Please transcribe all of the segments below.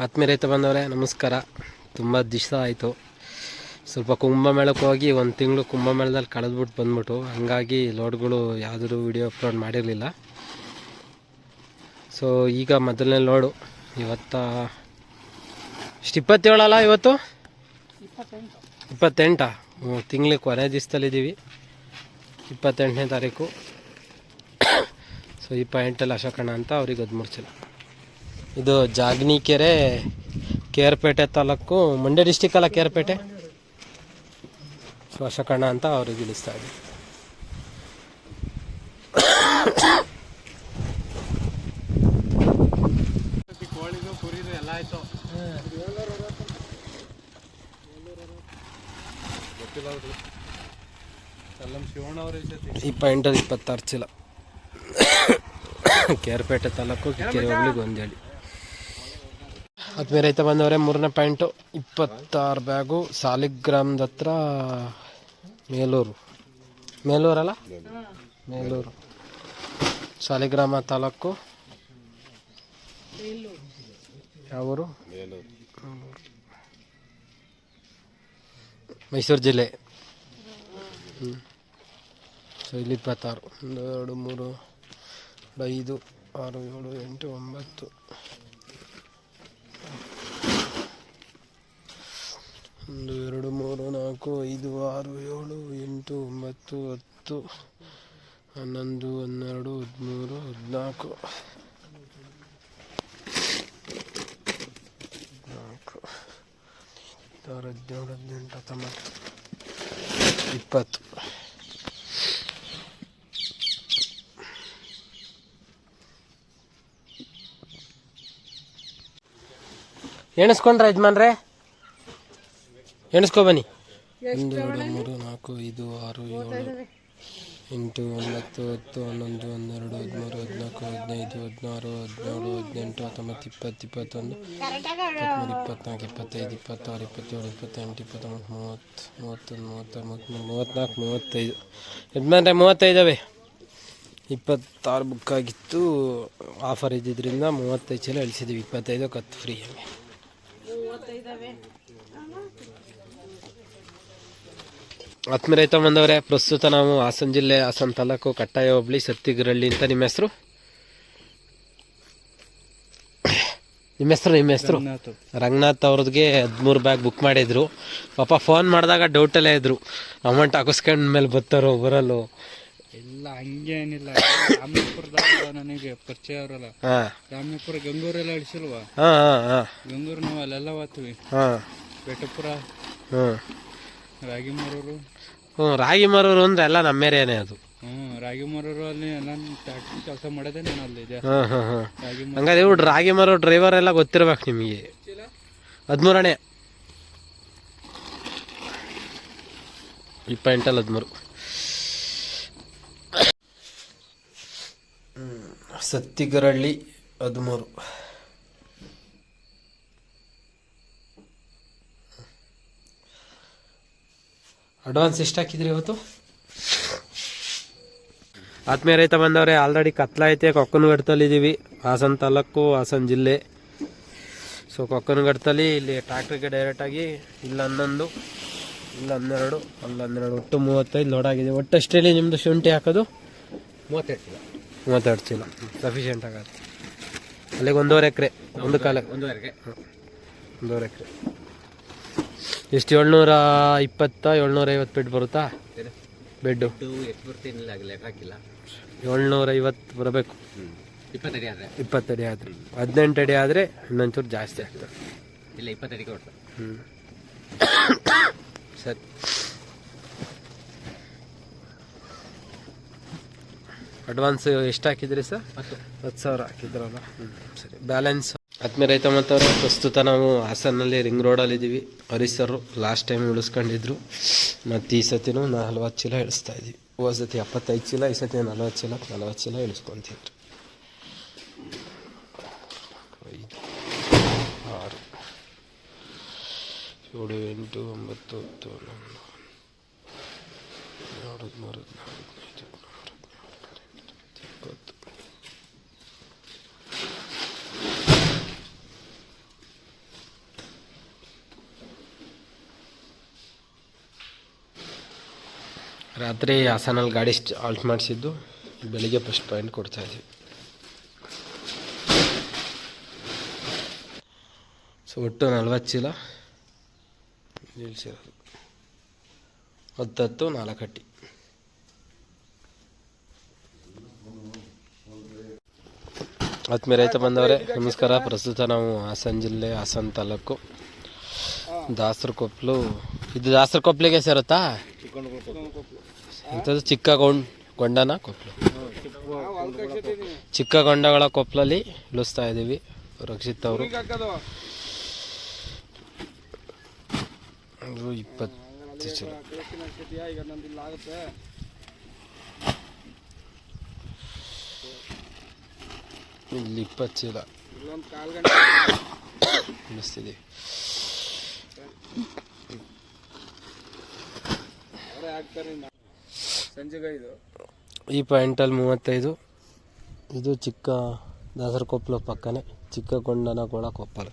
ಆತ್ಮೀಯ ರೈತ ಬಂದವರೇ, ನಮಸ್ಕಾರ. ತುಂಬ ದಿವಸ ಆಯಿತು. ಸ್ವಲ್ಪ ಕುಂಭಮೇಳಕ್ಕೆ ಹೋಗಿ ಒಂದು ತಿಂಗಳು ಕುಂಭಮೇಳದಲ್ಲಿ ಕಳೆದ್ಬಿಟ್ಟು ಬಂದ್ಬಿಟ್ಟು, ಹಂಗಾಗಿ ಲೋಡ್ಗಳು ಯಾವುದೂ ವಿಡಿಯೋ ಅಪ್ಲೋಡ್ ಮಾಡಿರಲಿಲ್ಲ. ಸೊ ಈಗ ಮೊದಲನೇ ಲೋಡು. ಇವತ್ತ ಇಷ್ಟು ಇಪ್ಪತ್ತೇಳಲ್ಲ ಇವತ್ತು? ಇಪ್ಪತ್ತೆಂಟಾ. ತಿಂಗಳಿಗೆ ಕೊನೆ ದಿವಸದಲ್ಲಿದ್ದೀವಿ. ಇಪ್ಪತ್ತೆಂಟನೇ ತಾರೀಕು. ಸೊ ಈ ಎಂಟಲ್ಲಿ ಅಶೋಕಣ್ಣ ಅಂತ ಅವ್ರಿಗೆ ಅದು ಚಲ ಇದು ಜಾಗ್ನಿ ಕೆರೆ, ಕೇರ್ಪೇಟೆ ತಾಲೂಕು, ಮಂಡ್ಯ ಡಿಸ್ಟಿಕ್ ಅಲ್ಲ ಕೇರ್ಪೇಟೆ? ಶ್ವಾಸಕಣ ಅಂತ ಅವ್ರಿಗೆ ಇಳಿಸ್ತಾ ಇದ್ದೀವಿ ಪಾಯಿಂಟಲ್ಲಿ ಇಪ್ಪತ್ತಾರು ಚೀಲ. ಕೇರ್ಪೇಟೆ ತಾಲೂಕು ಕೆರೆ ಹೋಗ್ಲಿಗೆ ಒಂದೇಳಿ ಆದ್ಮೇಲೆ ರೈತ ಬಂದವರೇ ಮೂರನೇ ಪಾಯಿಂಟು ಇಪ್ಪತ್ತಾರು ಬ್ಯಾಗು, ಸಾಲಿಗ್ರಾಮದ ಹತ್ರ ಮೇಲೂರು. ಮೇಲೂರಲ್ಲ? ಮೇಲೂರು. ಸಾಲಿಗ್ರಾಮ ತಾಲೂಕು. ಯಾವೂರು? ಮೈಸೂರು ಜಿಲ್ಲೆ. ಸೊ, ಇಲ್ಲಿ ಇಪ್ಪತ್ತಾರು. ಒಂದು, ಎರಡು, ಮೂರು, ಐದು, ಆರು, ಏಳು, ಎಂಟು, ಒಂಬತ್ತು. ಒಂದು, ಎರಡು, ಮೂರು, ನಾಲ್ಕು, ಐದು, ಆರು, ಏಳು, ಎಂಟು, ಒಂಬತ್ತು, ಹತ್ತು, ಹನ್ನೊಂದು, ಹನ್ನೆರಡು, ಹದಿಮೂರು, ಹದಿನಾಲ್ಕು. ನಾಲ್ಕು. ಹದಿನಾರು ಹದಿನೇಳು, ಹದಿನೆಂಟು, ಹತ್ತೊಂಬತ್ತು, ಇಪ್ಪತ್ತು. ಎಣಿಸ್ಕೊಂಡ್ರೆ ಯಜಮಾನ್ರೆ? ಎಣಿಸ್ಕೊ ಬನ್ನಿ. ಒಂದು ಎರಡು ಮೂರು ನಾಲ್ಕು ಐದು ಆರು ಏಳು ಎಂಟು ಒಂಬತ್ತು ಹತ್ತು ಹನ್ನೊಂದು ಹನ್ನೆರಡು ಹದಿಮೂರು ಹದಿನಾಲ್ಕು ಹದಿನೈದು ಹದಿನಾರು ಹದಿನೇಳು ಹದಿನೆಂಟು ಹತ್ತೊಂಬತ್ತು ಇಪ್ಪತ್ತು ಇಪ್ಪತ್ತೊಂದು ಇಪ್ಪತ್ತ್ಮೂರು ಇಪ್ಪತ್ನಾಲ್ಕು ಇಪ್ಪತ್ತೈದು ಇಪ್ಪತ್ತಾರು ಇಪ್ಪತ್ತೇಳು ಇಪ್ಪತ್ತೆಂಟು ಇಪ್ಪತ್ತೊಂಬತ್ತು ಮೂವತ್ತು ಮೂವತ್ತೊಂದು ಮೂವತ್ತಾರು ಮೂವತ್ತ್ಮೂರು ಮೂವತ್ತ್ನಾಲ್ಕು ಮೂವತ್ತೈದು. ಯಜಮಾನ್ರೆ ಮೂವತ್ತೈದವೆ ಇಪ್ಪತ್ತಾರು ಬುಕ್ ಆಗಿತ್ತು. ಆಫರ್ ಇದ್ದಿದ್ದರಿಂದ ಮೂವತ್ತೈದು ಚೀಲ ಇಳಿಸಿದ್ದೀವಿ ಇಪ್ಪತ್ತೈದು ಕತ್ತು ಫ್ರೀ ಹಂಗೆ ಆತ್ಮೀಯ ರೈತ ಬಂದವರೇ ಪ್ರಸ್ತುತ ನಾವು ಹಾಸನ ಜಿಲ್ಲೆ ಹಾಸನ ತಾಲೂಕು ಕಟ್ಟಾಯ ಹೋಬಳಿ ಸತ್ತಿಗರಳ್ಳಿ ಅಂತ ನಿಮ್ಮ ಹೆಸರು? ನಿಮ್ಮ ಹೆಸರು ನಿಮ್ಮ ಹೆಸರು? ರಂಗನಾಥ್ ಅವ್ರದ್ಗೆ ಹದಿಮೂರು ಬ್ಯಾಗ್ ಬುಕ್ ಮಾಡಿದ್ರು. ಪಾಪ ಫೋನ್ ಮಾಡಿದಾಗ ಡೌಟಲ್ಲೇ ಇದ್ರು. ಅಮೌಂಟ್ ಹಾಕಿಸ್ಕೊಂಡ ಮೇಲೆ ಬರ್ತಾರೋ ಬರಲ್ಲೋ? ಇಲ್ಲ ಹಂಗೇನಿಲ್ಲ ನನಗೆ ಪರಿಚಯ ಅವರಲ್ಲ. ಹಾಂ. ರಾಮೇಪುರ ಗಂಗೂರೆಲ್ಲ ಇಳಿಸಿಲ್ವಾ? ಗಂಗೂರು ನಾವು ಅಲ್ಲೆಲ್ಲ ಹೋಗ್ತೀವಿ ಹಾಂ. ಬೆಟ್ಟಪುರ ಹ್ಞೂ ರಾಗಿಮರೂರು ಹ್ಞೂ ರಾಗಿ ಮರೂರು ಅಂದ್ರೆ ಎಲ್ಲ ನಮ್ಮ ಏರಿಯಾನೇ ಅದು. ಹ್ಞೂ ರಾಗಿಮರೂರು ಅಲ್ಲಿ ನಾನು ಕೆಲಸ ಮಾಡೋದೇ ನಾನು ಅಲ್ಲಿ ಹಾಂ ಹಾಂ ಹಾಂ ರಾಗಿ ಹಂಗಾದ್ರೆ ಇವು ರಾಗಿ ಮರ ಡ್ರೈವರ್ ಎಲ್ಲ ಗೊತ್ತಿರ್ಬೇಕು ನಿಮಗೆ. ಹದಿಮೂರನೇ. ಈ ಪಾಯಿಂಟಲ್ಲಿ ಹದಿಮೂರು ಸತ್ತಿಗರಳ್ಳಿ ಹದಿಮೂರು. ಅಡ್ವಾನ್ಸ್ ಎಷ್ಟು ಹಾಕಿದ್ರಿ ಇವತ್ತು? ಆತ್ಮೀಯ ರೈತ ಬಂದವ್ರೆ ಆಲ್ರೆಡಿ ಕತ್ಲಾಯ್ತೆ ಕೊಕ್ಕನಗಡ್ತಲ್ಲಿ ಇದ್ದೀವಿ ಹಾಸನ ತಾಲೂಕು ಹಾಸನ ಜಿಲ್ಲೆ. ಸೊ ಕೊಕ್ಕನಗಡ್ತಲ್ಲಿ ಇಲ್ಲಿ ಟ್ರ್ಯಾಕ್ಟ್ರಿಗೆ ಡೈರೆಕ್ಟಾಗಿ ಇಲ್ಲಿ ಹನ್ನೊಂದು ಇಲ್ಲಿ ಹನ್ನೆರಡು ಅಲ್ಲಿ ಹನ್ನೆರಡು ಒಟ್ಟು ಮೂವತ್ತೈದು ಲೋಡ್ ಆಗಿದೆ. ಒಟ್ಟು ಅಷ್ಟೇ ನಿಮ್ಮದು ಶುಂಠಿ ಹಾಕೋದು? ಮೂವತ್ತೆರಡು ಚೀಲ ಮೂವತ್ತೆರಡು ಚೀಲ ಸಫಿಷಿಯೆಂಟ್ ಆಗುತ್ತೆ. ಅಲ್ಲಿಗೆ ಒಂದೂವರೆ ಎಕರೆ ಒಂದು ಕಾಲ. ಒಂದುವರೆಗೆ ಒಂದೂವರೆ ಎಕರೆ. ಎಷ್ಟು ಏಳ್ನೂರ ಇಪ್ಪತ್ತ ಏಳ್ನೂರ ಐವತ್ತು ಬೆಡ್ ಬರುತ್ತಾ? ಬೆಡ್ಡು ಎಷ್ಟು ಬರ್ತೀನಿಲ್ಲ ಲೆಕ್ಕ ಹಾಕಿಲ್ಲ. ಏಳ್ನೂರ ಐವತ್ತು ಬರಬೇಕು. ಇಪ್ಪತ್ತಡಿ ಆದರೆ. ಇಪ್ಪತ್ತಡಿ ಆದರೆ. ಹದಿನೆಂಟು ಅಡಿ ಆದರೆ ಹನ್ನೊಂಚೂರು ಜಾಸ್ತಿ ಆಗ್ತದೆ. ಇಲ್ಲ ಇಪ್ಪತ್ತಡಿ ಕೊಡ್ತಾರೆ. ಹ್ಞೂ ಸರಿ. ಅಡ್ವಾನ್ಸ್ ಎಷ್ಟು ಹಾಕಿದ್ರಿ ಸರ್? ಹತ್ತು. ಹತ್ತು ಸಾವಿರ ಹಾಕಿದ್ರಲ್ಲ. ಹ್ಞೂ ಸರಿ. ಬ್ಯಾಲೆನ್ಸ್ ಆತ್ಮೀಯ ರೈತ ಮತ್ತವರು ಪ್ರಸ್ತುತ ನಾವು ಹಾಸನಲ್ಲಿ ರಿಂಗ್ ರೋಡಲ್ಲಿ ಇದ್ದೀವಿ ಹರೀಶ್ ಸರ್ ಲಾಸ್ಟ್ ಟೈಮ್ ಇಳಿಸ್ಕೊಂಡಿದ್ರು ಮತ್ತು ಈ ಸತಿನೂ ನಲ್ವತ್ತು ಚೀಲ ಇಳಿಸ್ತಾ ಇದ್ದೀವಿ ಹೋದ ಸತಿ ಎಪ್ಪತ್ತೈದು ಚೀಲ, ಈ ಸತಿ ನಲ್ವತ್ತು ಚೀಲ ನಲ್ವತ್ತು ಚೀಲ ಇಳಿಸ್ಕೊತೀವಿ ಐದು, ಆರು, ಏಳು, ಎಂಟು, ಒಂಬತ್ತು, ಹತ್ತು, ಹನ್ನೊಂದು ಎರಡು ಮೂರು ಹದಿನಾಲ್ಕು ರಾತ್ರಿ ಹಾಸನಲ್ಲಿ ಗಾಡಿ ಆಲ್ಟ್ ಮಾಡಿಸಿದ್ದು. ಬೆಳಿಗ್ಗೆ ಫಸ್ಟ್ ಪಾಯಿಂಟ್ ಕೊಡ್ತಾ ಇದ್ವಿ. ಸೊ ಒಟ್ಟು ನಲ್ವತ್ತು ಚೀಲ ನಿಲ್ಸಿರೋದು. ಹತ್ತತ್ತು ನಾಲ್ಕಟ್ಟಿ. ಆತ್ಮೀಯ ರೈತ ಬಂದವರೇ, ನಮಸ್ಕಾರ. ಪ್ರಸ್ತುತ ನಾವು ಹಾಸನ ಜಿಲ್ಲೆ, ಹಾಸನ ತಾಲೂಕು ದಾಸರಕೊಪ್ಪಲು ಇದು ದಾಸರಕೊಪ್ಪಲಿಗೆ ಸೇರುತ್ತಾ? ಎಂಥದ್ದು ಚಿಕ್ಕ ಗೊಂಡ್ ಗೊಂಡನ ಕೊಪ್ಪಲು ಚಿಕ್ಕ ಗೊಂಡಗಳ ಕೊಪ್ಪಲಲ್ಲಿ ಇಳಿಸ್ತಾ ಇದ್ದೀವಿ ರಕ್ಷಿತ್ ಅವರು. ಇದು ಇಪ್ಪತ್ತು ಚೀಲ. ಇಲ್ಲಿ ಇಪ್ಪತ್ತು ಚೀಲ. ಇಳಿಸ್ತಿದ್ದೀವಿ. ಸಂಜೆಗ ಇದು ಈ ಪಾಯಿಂಟಲ್ಲಿ ಮೂವತ್ತೈದು. ಇದು ಚಿಕ್ಕ ದಾಸರಕೊಪ್ಪಲು ಪಕ್ಕನೇ ಚಿಕ್ಕ ಗೊಂಡನಗೋಳ ಕೊಪ್ಪಲು.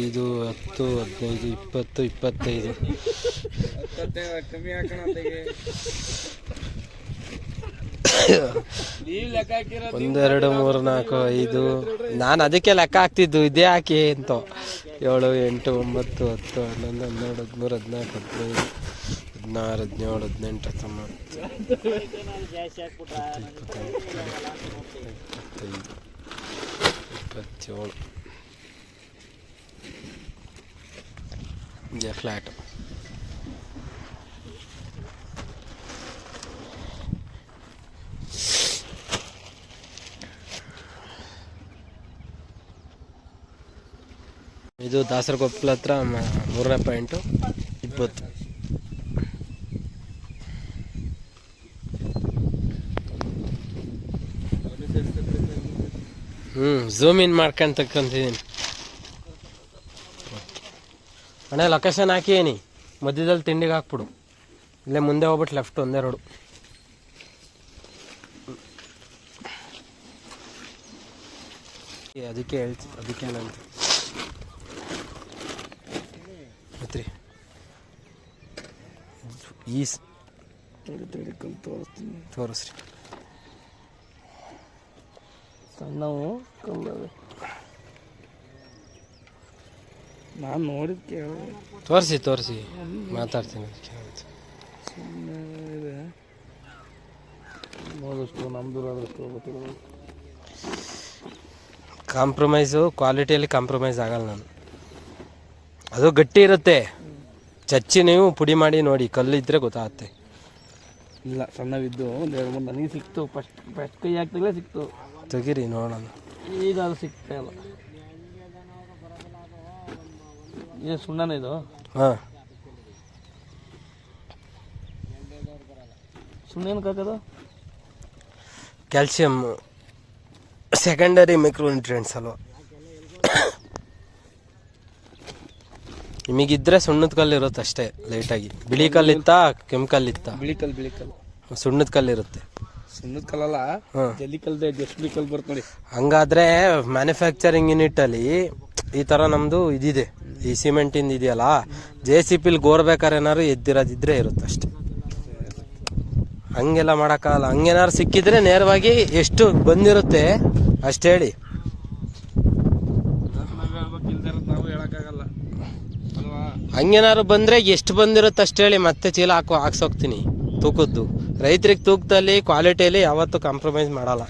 ಐದು ಹತ್ತು ಹದಿನೈದು ಇಪ್ಪತ್ತು ಇಪ್ಪತ್ತೈದು. ಒಂದೆರಡು ಮೂರು ನಾಲ್ಕು ಐದು. ನಾನು ಅದಕ್ಕೆ ಲೆಕ್ಕ ಹಾಕ್ತಿದ್ದು ಇದೇ ಹಾಕಿ ಅಂತ. ಏಳು ಎಂಟು ಒಂಬತ್ತು ಹತ್ತು ಹನ್ನೊಂದು ಹನ್ನೆರಡು ಹದಿಮೂರು ಹದಿನಾಲ್ಕು ಹದಿನೈದು. ಹದಿನಾರು ಹದಿನೇಳು ಹದಿನೆಂಟು ಇಪ್ಪತ್ತೈದು. ಇಪ್ಪತ್ತೇಳು ಇದೆ ಫ್ಲ್ಯಾಟ್ ಇದು ದಾಸರಕೊಪ್ಪಲ ಹತ್ರ ಮೂರನೇ ಪಾಯಿಂಟು ಇಪ್ಪತ್ತು ಹ್ಞೂ ಝೂಮ್ ಇನ್ ಮಾಡ್ಕೊಂತಕ್ಕಂತಿದ್ದೀನಿ ಅಣ್ಣ ಲೊಕೇಶನ್ ಹಾಕಿಯೇನಿ ಮಧ್ಯದಲ್ಲಿ ತಿಂಡಿಗೆ ಹಾಕ್ಬಿಡು. ಇಲ್ಲೇ ಮುಂದೆ ಹೋಗ್ಬಿಟ್ಟು ಲೆಫ್ಟ್ ಒಂದೇ ರೋಡು ಅದಕ್ಕೆ ಹೇಳ್ತಿ ಅದಕ್ಕೆ ಏನಂತ. ಮತ್ರಿ ಈ ತೋರಿಸ್ತೀನಿ. ತೋರಿಸ್ರಿ. ಸಣ್ಣವು ಕಲ್ಲವೆ ನಾನು ನೋಡಿದ್ ಕೇಳ ತೋರಿಸಿ ತೋರಿಸಿ. ಮಾತಾಡ್ತೀನಿ ಸುಮ್ಮನೆ. ಇದೆ. ನಮ್ದು ಆದಷ್ಟು ಗೊತ್ತಿಲ್ಲ ಕಾಂಪ್ರಮೈಸು ಕ್ವಾಲಿಟಿಯಲ್ಲಿ ಕಾಂಪ್ರಮೈಸ್ ಆಗಲ್ಲ ನಾನು. ಅದು ಗಟ್ಟಿ ಇರುತ್ತೆ. ಚಚ್ಚಿ ನೀವು ಪುಡಿ ಮಾಡಿ ನೋಡಿ ಕಲ್ಲಿದ್ದರೆ ಗೊತ್ತಾಗುತ್ತೆ. ಇಲ್ಲ ಸಣ್ಣವಿದ್ದು ಒಂದು ಎರಡು ಮೂರು ನನಗೆ ಸಿಕ್ತು. ಫಸ್ಟ್ ಫಸ್ಟ್ ಕೈ ಹಾಕ್ದಾಗಲೇ ಸಿಕ್ತು. ತೆಗೀರಿ ನೋಡೋಣ. ಈಗ ಅದು ಸಿಗ್ತಾ ಇಲ್ಲ. ಏನು ಸುಣ್ಣ ಇದು? ಹಾಂ. ಸುಣ್ಣ ಏನಕ್ಕೆ ಹಾಕೋದು? ಕ್ಯಾಲ್ಸಿಯಮ್ ಸೆಕೆಂಡರಿ ಮೈಕ್ರೋನ್ಯೂಟ್ರಿಯೆಂಟ್ಸ್ ಅಲ್ವಾ? ನಿಮಗಿದ್ರೆ ಸುಣ್ಣದ ಕಲ್ಲು ಇರುತ್ತೆ ಅಷ್ಟೇ ಲೈಟಾಗಿ ಬಿಳಿ ಕಲ್ಲಿತ್ತಾ ಕೆಂಪು ಕಲ್ಲಿತ್ತಾ? ಬಿಳಿ ಕಲ್ಲು ಬಿಳಿ ಕಲ್ಲು. ಸುಣ್ಣದ ಕಲ್ಲಿರುತ್ತೆ ಸುಣ್ಣದ ಕಲಲ್ಲ ಜಲ್ಲಿ ಕಲ್ದೆ ನೋಡಿ. ಹಂಗಾದ್ರೆ ಮ್ಯಾನುಫ್ಯಾಕ್ಚರಿಂಗ್ ಯೂನಿಟ್ ಅಲ್ಲಿ ಈ ತರ ನಮ್ದು ಇದಿದೆ. ಈ ಸಿಮೆಂಟ್ ಇಂದ ಇದೆಯಲ್ಲ? ಜೆ ಸಿ ಪಿಲ್ ಗೋರ್ಬೇಕಾದ್ರೆ ಏನಾದ್ರು ಎದ್ದಿರೋದಿದ್ರೆ ಇರುತ್ತೆ ಅಷ್ಟೇ. ಹಂಗೆಲ್ಲ ಮಾಡೋಕ್ಕಾಗಲ್ಲ. ಹಂಗೇನಾದ್ರು ಸಿಕ್ಕಿದ್ರೆ ನೇರವಾಗಿ ಎಷ್ಟು ಬಂದಿರುತ್ತೆ ಅಷ್ಟು ಹೇಳಿ. ನಾವು ಹೇಳಕ್ಕಾಗಲ್ಲ ಅಲ್ವಾ ಹಂಗೇನಾದ್ರು ಬಂದರೆ ಎಷ್ಟು ಬಂದಿರುತ್ತೆ ಅಷ್ಟು ಹೇಳಿ ಮತ್ತೆ ಚೀಲ ಹಾಕೋ ಹಾಕ್ಸೋಗ್ತೀನಿ. ತೂಕದ್ದು. ರೈತರಿಗೆ ತೂಕದಲ್ಲಿ ಕ್ವಾಲಿಟಿಯಲ್ಲಿ ಯಾವತ್ತೂ ಕಾಂಪ್ರಮೈಸ್ ಮಾಡಲ್ಲ.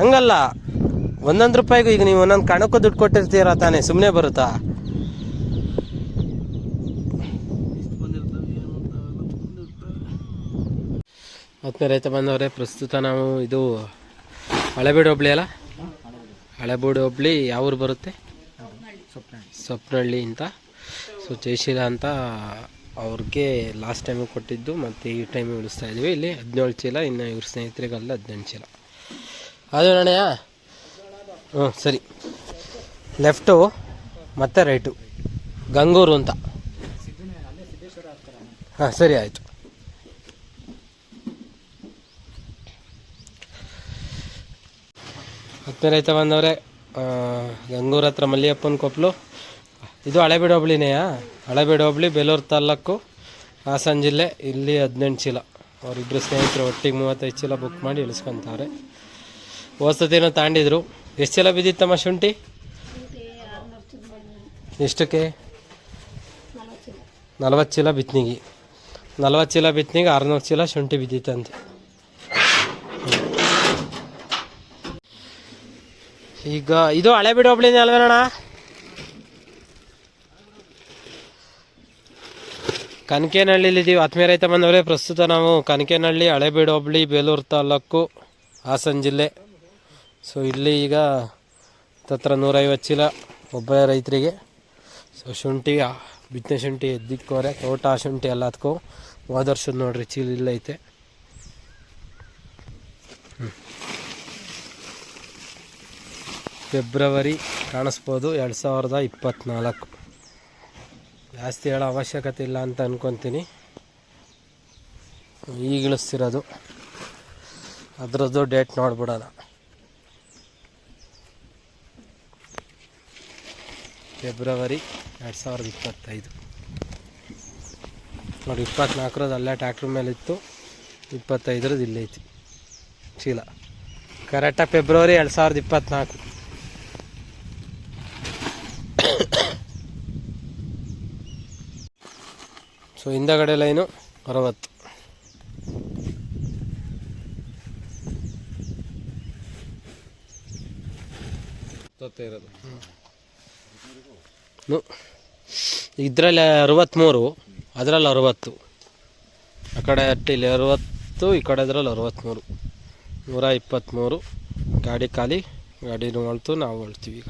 ಹಂಗಲ್ಲ. ಒಂದೊಂದು ರೂಪಾಯಿಗೂ ಈಗ ನೀವು ಒಂದೊಂದು ಕಣಕ್ಕೂ ದುಡ್ಡು ಕೊಟ್ಟಿರ್ತೀರ ತಾನೇ? ಸುಮ್ಮನೆ ಬರುತ್ತಾ? ಮತ್ತೆ ರೈತ ಬಂದವರೇ ಪ್ರಸ್ತುತ ನಾವು ಇದು ಹಳೆಬೀಡು ಹೋಬಳಿ ಅಲ್ಲ? ಹಳೆಬೀಡು ಹೋಬಳಿ ಯಾವ ಊರು ಬರುತ್ತೆ? ಸೊಪ್ಪನಹಳ್ಳಿ ಅಂತ. ಸೊ ಜಯಶೀಲ ಅಂತ ಅವ್ರಿಗೆ ಲಾಸ್ಟ್ ಟೈಮು ಕೊಟ್ಟಿದ್ದು ಮತ್ತು ಈ ಟೈಮ್ ಉಳಿಸ್ತಾ ಇದ್ದೀವಿ. ಇಲ್ಲಿ ಹದಿನೇಳು ಚೀಲ, ಇನ್ನು ಇವ್ರ ಸ್ನೇಹಿತರಿಗಲ್ಲ ಹದಿನೆಂಟು ಚೀಲ. ಅದು ಅಣ್ಣಯ್ಯ? ಹ್ಞೂ, ಸರಿ. ಲೆಫ್ಟು ಮತ್ತು ರೈಟು ಗಂಗೂರು ಅಂತ. ಹಾಂ, ಸರಿ, ಆಯಿತು. ಹತ್ತನೇ ರೈತ ಬಂದವ್ರೆ. ಗಂಗೂರ ಹತ್ರ ಮಲ್ಲಿಯಪ್ಪನ ಕೊಪ್ಪಲು ಇದು ಹಳೆಬೀಡು ಹೋಬ್ಳಿನೆಯಾ ಹಳೆಬೀಡು ಹೋಬಳಿ ಬೇಲೂರು ತಾಲೂಕು, ಹಾಸನ ಜಿಲ್ಲೆ. ಇಲ್ಲಿ ಹದಿನೆಂಟು ಚೀಲ. ಅವರಿಬ್ಬರು ಸ್ನೇಹಿತರು ಒಟ್ಟಿಗೆ ಮೂವತ್ತೈದು ಚೀಲ ಬುಕ್ ಮಾಡಿ ಇಳಿಸ್ಕೊತಾರೆ. ಹೊಸದಿನ ತಾಂಡಿದ್ರು. ಎಷ್ಟು ಚೀಲ ಬಿದ್ದಿತ್ತಮ್ಮ ಶುಂಠಿ? ಎಷ್ಟಕ್ಕೆ? ನಲ್ವತ್ತು ಚೀಲ ಬಿತ್ತನಿಗೆ ನಲ್ವತ್ತು ಚೀಲ ಬಿತ್ತನಿಗೆ ಆರುನೂರು ಚೀಲ ಶುಂಠಿ ಬಿದ್ದಿತ್ತಂತೆ. ಈಗ ಇದು ಹಳೆ ಬಿಡು ಹೋಬ್ಳಿನೇ ಅಲ್ವೇನಣ್ಣ? ಕನಕೇನಹಳ್ಳಿಲಿದ್ದೀವಿ ಆತ್ಮೀಯ ರೈತ ಬಂದವರೇ ಪ್ರಸ್ತುತ ನಾವು ಕನಕೇನಹಳ್ಳಿ ಹಳೆಬೀಡು ಹೋಬಳಿ ಬೇಲೂರು ತಾಲೂಕು, ಹಾಸನ ಜಿಲ್ಲೆ. ಸೊ ಇಲ್ಲಿ ಈಗ ತತ್ರ ನೂರೈವತ್ತು ಚೀಲ ಒಬ್ಬ ರೈತರಿಗೆ. ಸೊ ಶುಂಠಿ ಬಿತ್ತನೆ ಶುಂಠಿ, ಎದ್ದಿಕ್ಕೋರೆ, ತೋಟ ಶುಂಠಿ ಎಲ್ಲದಕ್ಕೂ ಹೋದ ವರ್ಷದ ನೋಡ್ರಿ, ಚೀಲ ಇಲ್ಲೈತೆ. ಫೆಬ್ರವರಿ ಕಾಣಿಸ್ಬೋದು ಎರಡು ಸಾವಿರದ ಇಪ್ಪತ್ತ್ನಾಲ್ಕು ಜಾಸ್ತಿ ಹೇಳೋ ಅವಶ್ಯಕತೆ ಇಲ್ಲ ಅಂತ ಅಂದ್ಕೊತೀನಿ ಈಗ ಇಳಿಸ್ತಿರೋದು ಅದರದ್ದು ಡೇಟ್ ನೋಡ್ಬಿಡೋಣ. ಫೆಬ್ರವರಿ ಎರಡು ಸಾವಿರದ ಇಪ್ಪತ್ತೈದು. ನೋಡಿ, ಇಪ್ಪತ್ನಾಲ್ಕರದ್ದು ಅಲ್ಲೇ ಟ್ಯಾಕ್ಟ್ರ್ ಮೇಲೆ ಇತ್ತು. ಇಪ್ಪತ್ತೈದರದ್ದು ಇಲ್ಲೈತಿ ಚೀಲ. ಕರೆಕ್ಟಾಗಿ ಫೆಬ್ರವರಿ ಎರಡು ಸಾವಿರದ ಇಪ್ಪತ್ನಾಲ್ಕು. ಸೊ ಹಿಂದಗಡೆ ಲೈನು ಅರವತ್ತು ಇದರಲ್ಲಿ ಅರವತ್ತ್ಮೂರು ಅದರಲ್ಲಿ ಅರವತ್ತು. ಆ ಕಡೆ ಅಟ್ಟಿಲಿ ಅರವತ್ತು, ಈ ಕಡೆ ಅದರಲ್ಲಿ ಅರವತ್ತ್ಮೂರು ನೂರ ಇಪ್ಪತ್ತ್ಮೂರು ಗಾಡಿ ಖಾಲಿ ಗಾಡಿನೂ ಅಳ್ತು ನಾವು ಅಳ್ತೀವಿ ಈಗ.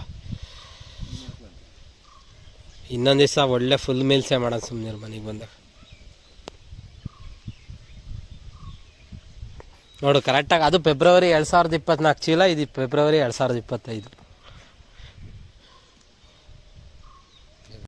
ಇನ್ನೊಂದು ದಿವಸ ಒಳ್ಳೆ ಫುಲ್ ಮೀಲ್ಸೇ ಮಾಡೋಣ ಸುಮ್ಮನೆ ಮನೆಗೆ ಬಂದಾಗ. ನೋಡು ಕರೆಕ್ಟಾಗಿ ಅದು ಫೆಬ್ರವರಿ ಎರಡು ಸಾವಿರದ ಇಪ್ಪತ್ನಾಲ್ಕು ಚೀಲ, ಇದು ಫೆಬ್ರವರಿ ಎರಡು ಸಾವಿರದ ಇಪ್ಪತ್ತೈದು.